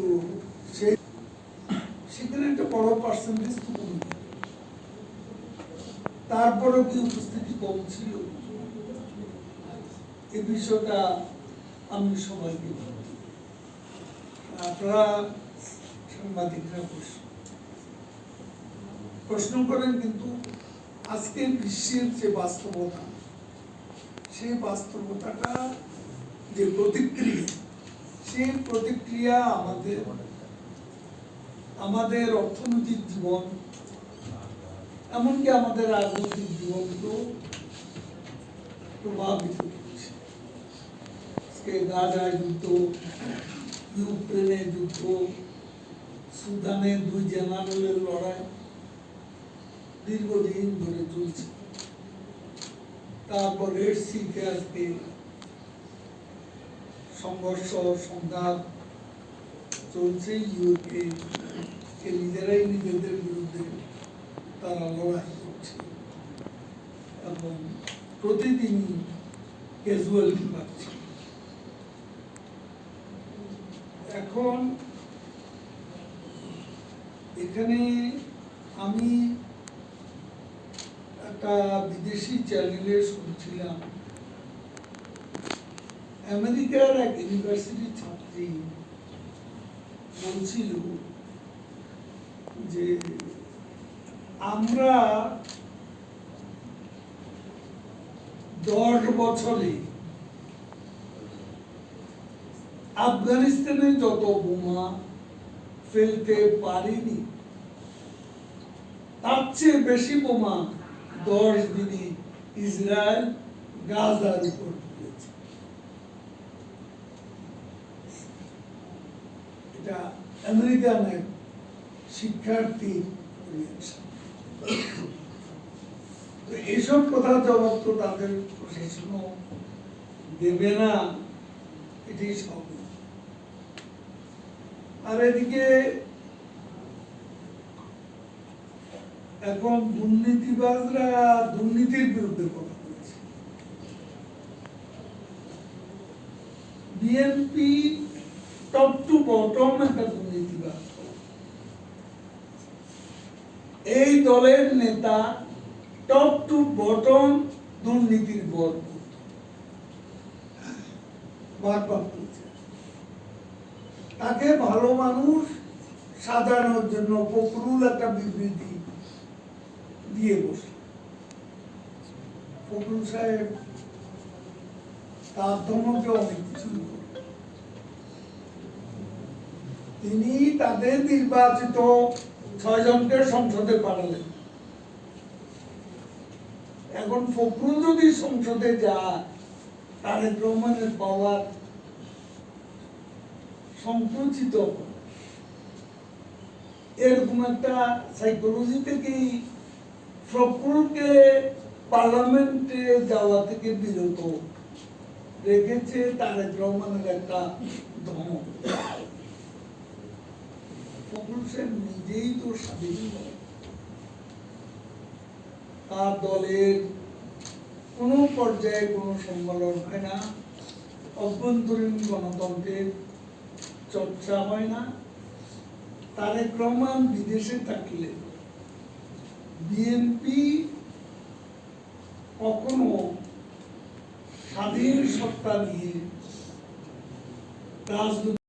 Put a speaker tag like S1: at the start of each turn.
S1: তো সে সেখানে একটা বড় পার্সেন্টেজ তো কমে। তারপরেও কি উপস্থিতি কম ছিল বিষয়টা আমি সবাইকে। আপনারা সাংবাদিকরা প্রশ্ন প্রশ্ন করেন, কিন্তু আজকে বিশ্বের যে বাস্তবতা, সেই বাস্তবতাটা যে প্রতিক্রিয়া সেই প্রতিক্রিয়া আমাদের আমাদের অর্থনৈতিক জীবন, এমনকি আমাদের রাজনৈতিক জীবনকেও প্রভাবিত করছে। গাজায় যুদ্ধ, ইউক্রেনে যুদ্ধ, সুদানে দুই জেনারেলের লড়াই দীর্ঘদিন ধরে চলছে। তারপর রেড সিতে আজকে সংঘর্ষ, সংঘাত চলছে ইউকে কে নিজেরাই নিজেদের বিরুদ্ধে তারা লড়াই করছে। এবং প্রতিদিনই ক্যাজুয়ালিটি পাচ্ছে এখন এখানে আমি একটা বিদেশি চ্যানেলে শুনছিলাম আমেরিকার এক ইউনিভার্সিটির ছাত্রী বলছিল যে আমরা দশ বছরে আফগানিস্তানে যত বোমা ফেলতে পারিনি, তার চেয়ে বেশি বোমা দশ দিনে ইসরায়েল, গাজার উপর। এটা আমেরিকান এক শিক্ষার্থী তো এইসব কথা জবাব তো তাদের প্রশাসনও দেবে না এটি সব আর এদিকে এখন দুর্নীতিবাজরা দুর্নীতির বিরুদ্ধে কথা বলছে। বিএনপি টপ টু বটম একটা দুর্নীতিবাজ এই দলের নেতা টপ টু বটম দুর্নীতির বর তাকে ভালো মানুষ সাজানোর জন্য ফখরুল একটা বিবৃতি দিয়ে বসল। ফখরুল সাহেব তার ধমকে অনেক কিছু তিনি তাদের নির্বাচিত ছয়জনকে সংসদে পাঠালেন। এখন ফখরুল যদি সংসদে যায়, তারেক রহমানের পাওয়ার সংকুচিত এরকম একটা সাইকোলজি থেকেই ফখরুলকে পার্লামেন্টে যাওয়া থেকে বিরত রেখেছে তারেক রহমানের একটা ধমক সাহেব নিজেই তো স্বাধীন তার দলের কোনো পর্যায়ে কোনো সম্মেলন হয় না, অভ্যন্তরীণ গণতন্ত্রের চর্চা হয় না। তারেক রহমান বিদেশে থাকলে বিএনপি কখনো স্বাধীন সত্তা নিয়ে রাজনৈতিক